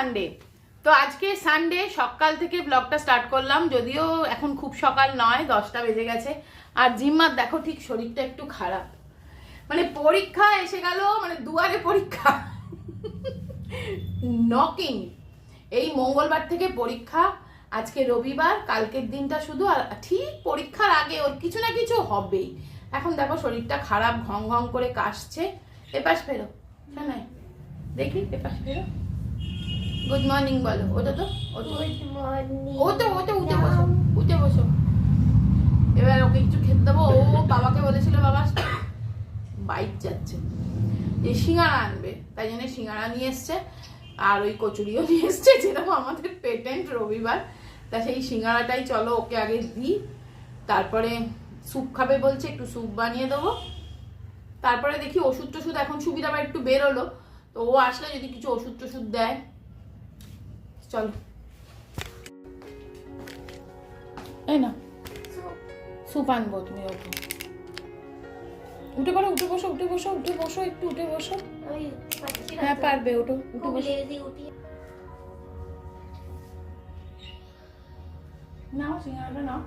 Sunday তো আজকে Sunday সকাল থেকে ব্লগটা স্টার্ট করলাম, যদিও এখন খুব সকাল নয়, দশটা বেজে গেছে। আর জিম্মার দেখো ঠিক শরীরটা একটু খারাপ। মানে পরীক্ষা এসে গেল মানে দুয়ারে পরীক্ষা। নকিং এই মঙ্গলবার থেকে পরীক্ষা, আজকে রবিবার, কালকের দিনটা শুধু, আর ঠিক পরীক্ষার আগে ওর কিছু না কিছু হবেই। এখন দেখো শরীরটা খারাপ, ঘং ঘং করে কাশছে। এপাশ ফেরো নাই দেখি, এপাশ ফেরো। গুড মর্নিং বলো। ওটা তো। ওটা ওটা ওটা উঠে বসো। উঠে বসো। এবার ওকে কিছু খেতে দেবো। ও বাবাকে বলেছিল বাবা বাইক যাচ্ছে। যে সিঙ্গাড়া আনবে। তাই জন্য সিঙ্গাড়া নিয়ে এসছে। আর ওই কচুরিও নিয়ে এসছে যেরকম আমাদের পেটেন্ট রবিবার। তা সেই সিঙ্গাড়াটাই চলো ওকে আগে দিই। তারপরে স্যুপ খাবে বলছে একটু স্যুপ বানিয়ে দেবো। তারপরে দেখি ওষুধ টষুধ এখন সুবিধা বা একটু বেরোলো। তো ও আসলে যদি কিছু ওষুধ টষুধ দেয় চলো। এই না। স্যুপ আনব তুমি ওকে। উঠে পড়ো উঠে বসো উঠে বসো উঠে বসো একটু উঠে বসো। হ্যাঁ পারবে ওঠো উঠে বসো। নাও সিঙ্গারাটা নাও।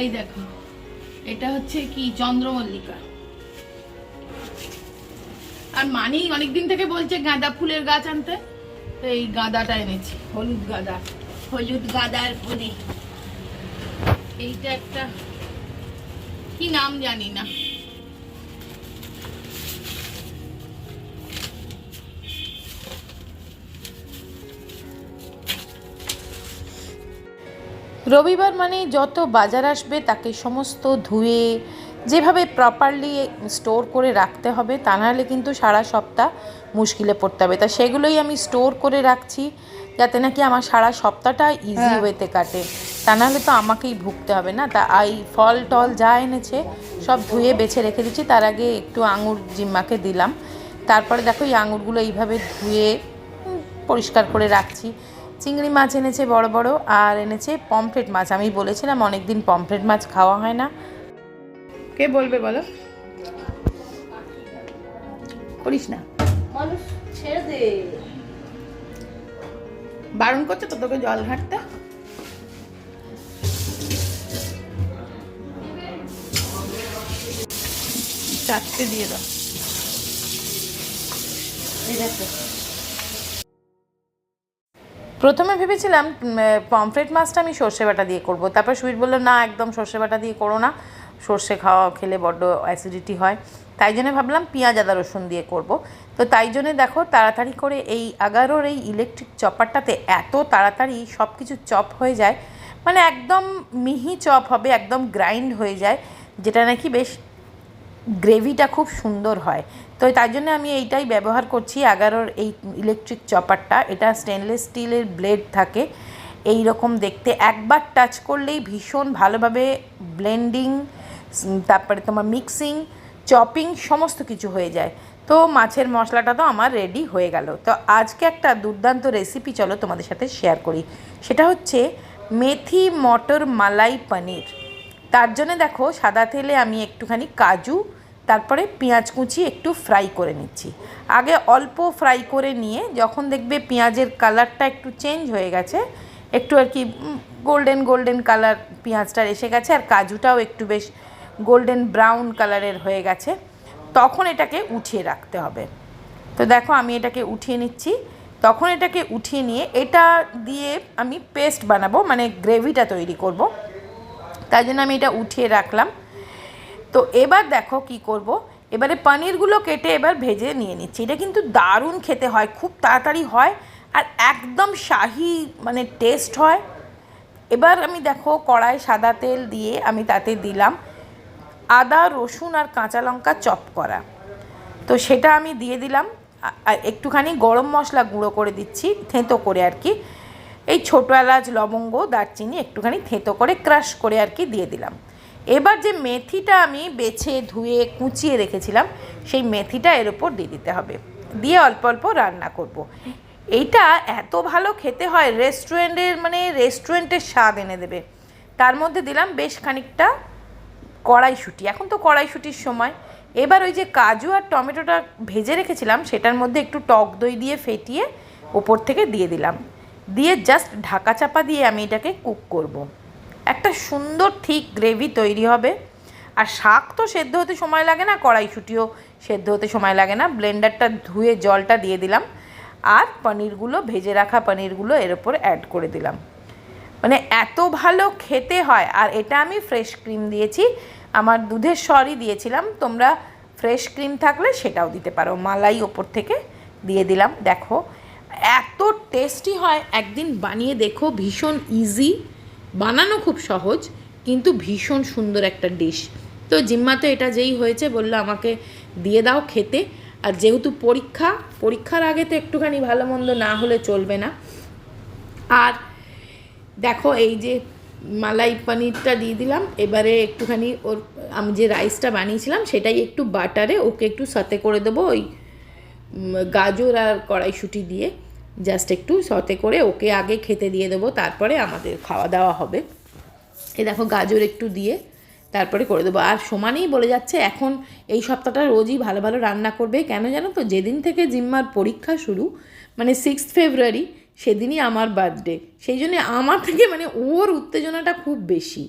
এই দেখো এটা হচ্ছে কি চন্দ্রমল্লিকা। আর মানি অনেকদিন থেকে বলছে গাঁদা ফুলের গাছ আনতে তো এই গাঁদাটা এনেছি হলুদ গাঁদা। হলুদ গাঁদার ফুলি। এইটা একটা কি নাম জানি না। রবিবার মানে যত বাজার আসবে তাকে সমস্ত ধুয়ে যেভাবে প্রপারলি স্টোর করে রাখতে হবে তা নাহলে কিন্তু সারা সপ্তাহ মুশকিলে পড়তে হবে। তা সেগুলোই আমি স্টোর করে রাখছি যাতে নাকি আমার সারা সপ্তাহটা ইজি ওয়েতে কাটে। তা নাহলে তো আমাকেই ভুগতে হবে না। তা এই ফল টল যা এনেছে সব ধুয়ে বেছে রেখে দিচ্ছি। তার আগে একটু আঙুর জিম্মাকে দিলাম। তারপরে দেখো এই আঙুরগুলো এইভাবে ধুয়ে পরিষ্কার করে রাখছি। চিংড়ি মাছ এনেছে বড় বড় আর এনেছে পমফ্রেট মাছ। আমি বলেছিলাম অনেক দিন পমফ্রেট মাছ খাওয়া হয় না। কে বলবে বলো? করিস না। মানুষ ছেড়ে দে। বারণ করছে তো তোকে জল ঘাটতে। চারটে দিয়ে দাও। এই দেখো। প্রথমে ভেবেছিলাম পমফ্রেট মাছটা আমি সর্ষে বাটা দিয়ে করব। তারপর সুইট বলল, না, একদম সর্ষে বাটা দিয়ে করো না। সর্ষে খাওয়া খেলে বড্ড অ্যাসিডিটি হয়। তাই জন্য ভাবলাম পেঁয়াজ, আদা, রসুন দিয়ে করব। তো তাই জন্য দেখো, তাড়াতাড়ি করে এই আগারোর এই ইলেকট্রিক চপারটাতে এত তাড়াতাড়ি সব কিছু চপ হয়ে যায় মানে একদম মিহি চপ হবে, একদম গ্রাইন্ড হয়ে যায়, যেটা নাকি বেশ গ্রেভিটা খুব সুন্দর হয়। তো তাই জন্য আমি এইটাই ব্যবহার করছি এগারোর এই ইলেকট্রিক চপারটা এটা স্টেনলেস স্টিলের ব্লেড থাকে। এই রকম দেখতে। একবার টাচ করলেই ভীষণ ভালোভাবে ব্লেন্ডিং তারপরে তোমার মিক্সিং চপিং সমস্ত কিছু হয়ে যায়। তো মাছের মশলাটা তো আমার রেডি হয়ে গেল। তো আজকে একটা দুর্দান্ত রেসিপি চলো তোমাদের সাথে শেয়ার করি। সেটা হচ্ছে মেথি মটর মালাই পনির। তার জন্য দেখো সাদা তেলে আমি একটুখানি কাজু তারপরে পেঁয়াজ কুচি একটু ফ্রাই করে নিচ্ছি। আগে অল্প ফ্রাই করে নিয়ে যখন দেখবে পেঁয়াজের কালারটা একটু চেঞ্জ হয়ে গেছে, একটু আর কি গোল্ডেন গোল্ডেন কালার পেঁয়াজটার এসে গেছে আর কাজুটাও একটু বেশ গোল্ডেন ব্রাউন কালারের হয়ে গেছে, তখন এটাকে উঠিয়ে রাখতে হবে। তো দেখো আমি এটাকে উঠিয়ে নিচ্ছি, তখন এটাকে উঠিয়ে নিয়ে এটা দিয়ে আমি পেস্ট বানাবো মানে গ্রেভিটা তৈরি করব। তাই জন্য আমি এটা উঠিয়ে রাখলাম। তো এবার দেখো কি করব? এবারে পনিরগুলো কেটে এবার ভেজে নিয়ে নিচ্ছি। এটা কিন্তু দারুণ খেতে হয়, খুব তাড়াতাড়ি হয় আর একদম শাহি মানে টেস্ট হয়। এবার আমি দেখো কড়াই সাদা তেল দিয়ে আমি তাতে দিলাম আদা, রসুন আর কাঁচা লঙ্কা চপ করা। তো সেটা আমি দিয়ে দিলাম। আর একটুখানি গরম মশলা গুঁড়ো করে দিচ্ছি, থেঁতো করে আর কি। এই ছোটো এলাচ, লবঙ্গ, দারচিনি একটুখানি থেঁতো করে ক্রাশ করে আর কি দিয়ে দিলাম। এবার যে মেথিটা আমি বেছে, ধুয়ে, কুচিয়ে রেখেছিলাম, সেই মেথিটা এর ওপর দিয়ে দিতে হবে। দিয়ে অল্প অল্প রান্না করব। এইটা এত ভালো খেতে হয়, রেস্টুরেন্টের মানে রেস্টুরেন্টের স্বাদ এনে দেবে। তার মধ্যে দিলাম বেশ খানিকটা কড়াইশুঁটি। এখন তো কড়াইশুঁটির সময়। এবার ওই যে কাজু আর টমেটোটা ভেজে রেখেছিলাম, সেটার মধ্যে একটু টক দই দিয়ে ফেটিয়ে ওপর থেকে দিয়ে দিলাম। দিয়ে জাস্ট ঢাকা চাপা দিয়ে আমি এটাকে কুক করব। একটা সুন্দর ঠিক গ্রেভি তৈরি হবে। আর শাক তো সেদ্ধ হতে সময় লাগে না, কড়াইশুঁটিও সেদ্ধ হতে সময় লাগে না। ব্লেন্ডারটা ধুয়ে জলটা দিয়ে দিলাম। আর পনিরগুলো, ভেজে রাখা পনিরগুলো এর ওপর অ্যাড করে দিলাম। মানে এত ভালো খেতে হয়। আর এটা আমি ফ্রেশ ক্রিম দিয়েছি। আমার দুধের সরই দিয়েছিলাম। তোমরা ফ্রেশ ক্রিম থাকলে সেটাও দিতে পারো। মালাই ওপর থেকে দিয়ে দিলাম। দেখো, এত টেস্টি হয়। একদিন বানিয়ে দেখো, ভীষণ ইজি বানানো খুব সহজ, কিন্তু ভীষণ সুন্দর একটা ডিশ তো জিম্মাতে এটা যেই হয়েছে বলল আমাকে দিয়ে দাও খেতে। আর যেহেতু পরীক্ষা, পরীক্ষার আগে তো একটুখানি ভালো মন্দ না হলে চলবে না। আর দেখো এই যে মালাই পনিরটা দিয়ে দিলাম, এবারে একটুখানি ওর, আমি যে রাইসটা বানিয়েছিলাম সেটাই একটু বাটারে, ওকে একটু সাথে করে দেবো ওই গাজর আর কড়াইশুঁটি দিয়ে। জাস্ট একটু সতে করে ওকে আগে খেতে দিয়ে দেবো, তারপরে আমাদের খাওয়া দাওয়া হবে। এ দেখো গাজর একটু দিয়ে তারপরে করে দেবো। আর সমানেই বলে যাচ্ছে, এখন এই সপ্তাহটা রোজই ভালো ভালো রান্না করবে। কেন জানো তো, যেদিন থেকে জিম্মার পরীক্ষা শুরু মানে সিক্স ফেব্রুয়ারি সেদিনই আমার বার্থডে সেই জন্যে আমার থেকে মানে ওর উত্তেজনাটা খুব বেশি।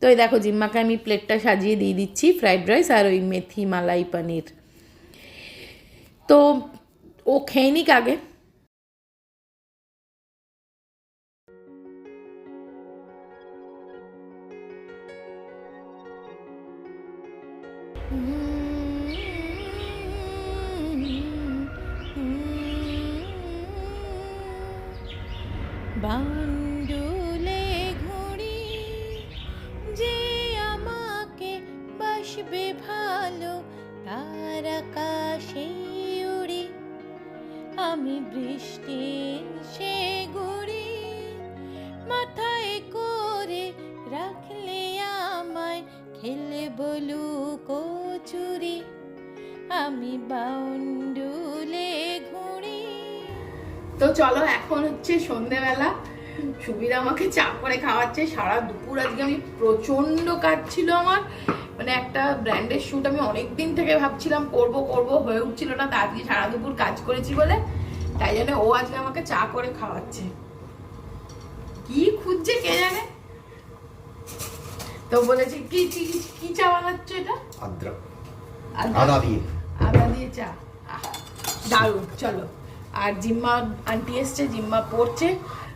তো এই দেখো, জিম্মাকে আমি প্লেটটা সাজিয়ে দিয়ে দিচ্ছি ফ্রাইড রাইস আর ওই মেথি মালাই পনির। তো ও খেয়ে নিক আগে। বান্ডুলে ঘুড়ি যে আমাকে বাসবে ভালো, তার আকাশে উড়ি। আমি বৃষ্টির সে গুড়ি মাথায় করে রাখলে আমায় খেলে বলু আমি বাউন্ডুলে ঘুড়ি তো চলো এখন হচ্ছে সন্ধেবেলা। সুবিধা আমাকে চা করে খাওয়াচ্ছে। সারা দুপুর আজকে আমি প্রচণ্ড কাজ ছিল আমার। মানে একটা ব্র্যান্ডের শ্যুট আমি অনেক দিন থেকে ভাবছিলাম করব করব হয়ে উঠছিল না তা আজকে সারা দুপুর কাজ করেছি বলে। তাই জন্য ও আজকে আমাকে চা করে খাওয়াচ্ছে। কি খুঁজছে কে জানে? তো বলেছি কি কি কি চা বানাচ্ছ এটা? আদ্রা। আদা আদা দিয়ে। আদা দিয়ে চা। দারুণ চলো। আর জিম্মা আন্টি এসছে জিম্মা পড়ছে।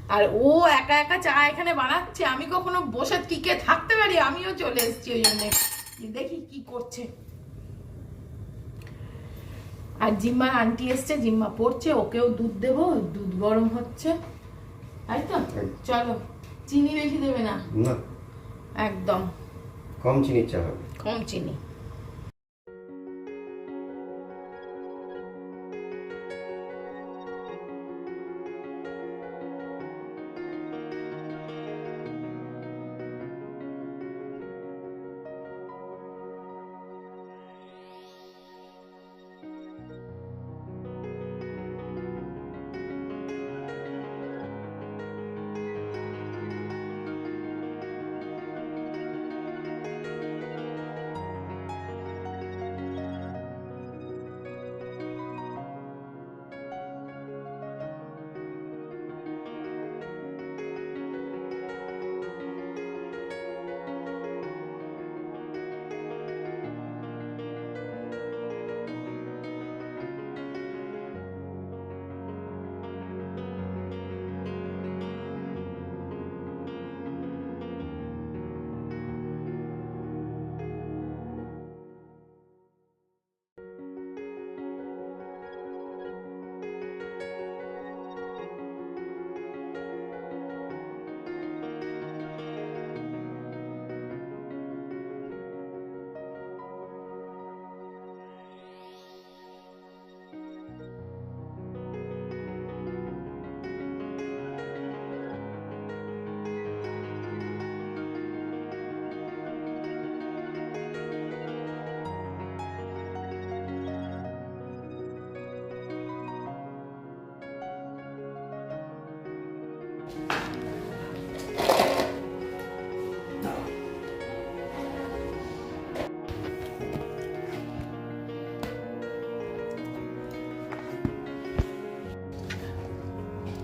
আর ও একা একা চা এখানে বানাচ্ছে আমি কখনো বসে টিকে থাকতে পারি? আমিও চলে এসেছি ওই জন্য। দেখি কি করছে। আর জিম্মার আন্টি এসছে জিম্মা পড়ছে ওকেও দুধ দেবো দুধ গরম হচ্ছে। তাই তো? চলো চিনি বেশি দেবে না। একদম। কম চিনির চা হবে। কম চিনি।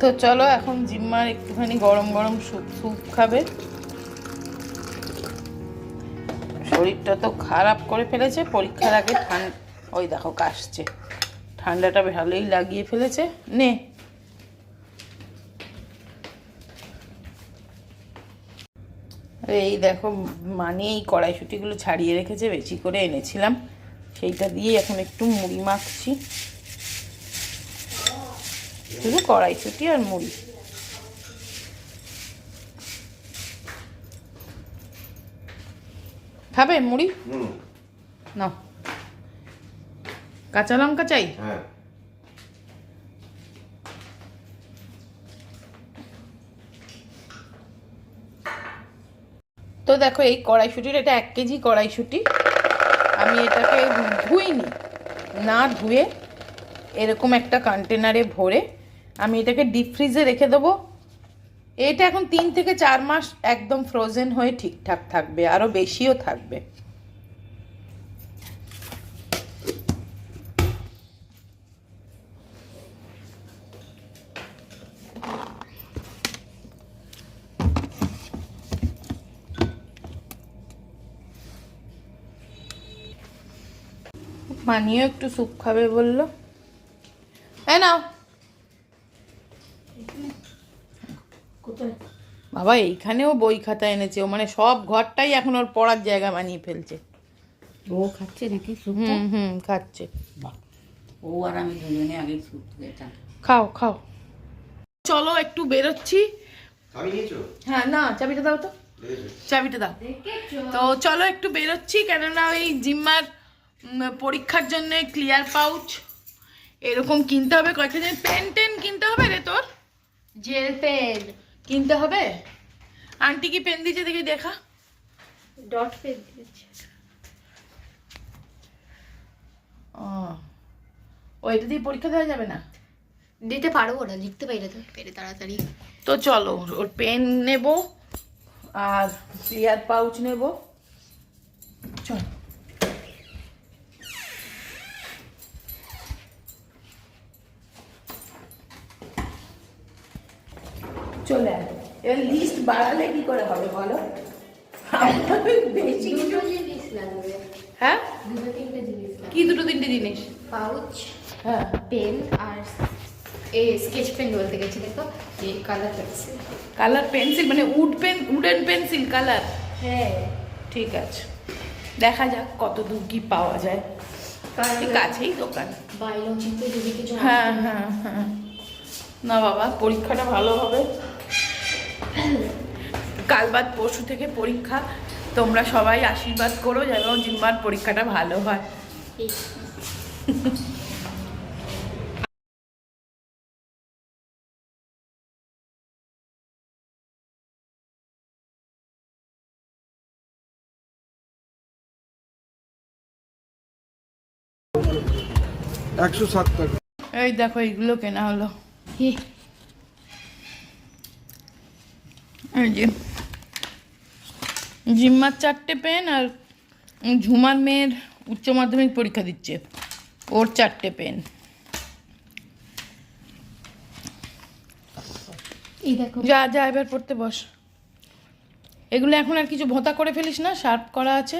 তো চলো এখন জিম্মার একটুখানি গরম গরম স্যুপ খাবে। শরীরটা তো খারাপ করে ফেলেছে, পরীক্ষার আগে ঠান্ডা ওই দেখো কাশছে। ঠান্ডাটা ভালোই লাগিয়ে ফেলেছে। নে। এই দেখো মানে এই কড়াইশুটিগুলো ছাড়িয়ে রেখেছে, বেশি করে এনেছিলাম। সেইটা দিয়ে এখন একটু মুড়ি মাখছি। শুধু কড়াইশুটি আর মুড়ি। খাবে মুড়ি? নাও। কাঁচা লঙ্কা চাই? হ্যাঁ। তো দেখো এই কড়াইশুটির এটা এক কেজি কড়াইশুটি। আমি এটাকে ধুইনি না ধুয়ে এরকম একটা কন্টেনারে ভরে আমি এটাকে ডিপ ফ্রিজে রেখে দেবো। এটা এখন তিন থেকে চার মাস একদম ফ্রোজেন হয়ে ঠিকঠাক থাকবে আরও বেশিও থাকবে। মানিও একটু স্যুপ খাবে বলল। হ্যাঁ নাও। বাবা এইখানেও বই খাতা এনেছে ও মানে সব ঘরটাই এখন ওর পড়ার জায়গা বানিয়ে ফেলছে। ও খাচ্ছে নাকি হুম হুম খাচ্ছে। ও আর আমি দুজনে আগে খাও খাও। চলো একটু বেরোচ্ছি। হ্যাঁ না চাবিটা দাও তো। চাবিটা দাও। তো চলো একটু বেরোচ্ছি কেননা ওই জিম্মার পরীক্ষার জন্য ক্লিয়ার পাউচ এরকম কিনতে হবে কয়েকটা পেন টেন কিনতে হবে রে তোর? জেল পেন কিনতে হবে? আন্টি কি পেন দিয়েছে দেখি দেখা। ডট পেন দিয়েছে। ও ও এটা দিয়ে পরীক্ষা দেওয়া যাবে না? দিতে পারব না লিখতে পারি না তো। পেরে তাড়াতাড়ি। তো চলো ওর পেন নেব আর ক্লিয়ার পাউচ নেব। চল। চলে আয়। এবার লিস্ট বাড়ালে কি করে হবে বলো? বেশি কিছু জিনিস লাগবে। হ্যাঁ? দুটো তিনটে জিনিস কি দুটো তিনটে জিনিস? পাউচ হ্যাঁ। পেন আর এ স্কেচ পেন বলতে গেছি দেখো এই কালার পেন্সিল কালার পেন্সিল মানে wood pen wooden pencil colour হ্যাঁ। ঠিক আছে। দেখা যাক কত দূর কি পাওয়া যায়। ঠিক কাছেই দোকান। বায়োলজিতে যদি কিছু হ্যাঁ হ্যাঁ হ্যাঁ। না বাবা পরীক্ষাটা ভালো হবে। কাল বাদ পরশু থেকে পরীক্ষা। তোমরা সবাই আশীর্বাদ করো যেন জিম্মার পরীক্ষাটা ভালো হয়। এই একশো সাত টাকা। এই দেখো এইগুলো কেনা হলো। এই যে। জিম্মার চারটে পেন আর ঝুমার মেয়ের উচ্চ মাধ্যমিক পরীক্ষা দিচ্ছে। ওর চারটে পেন। যা যা এবার পড়তে বস। এগুলো এখন আর কিছু ভোঁতা করে ফেলিস না শার্প করা আছে।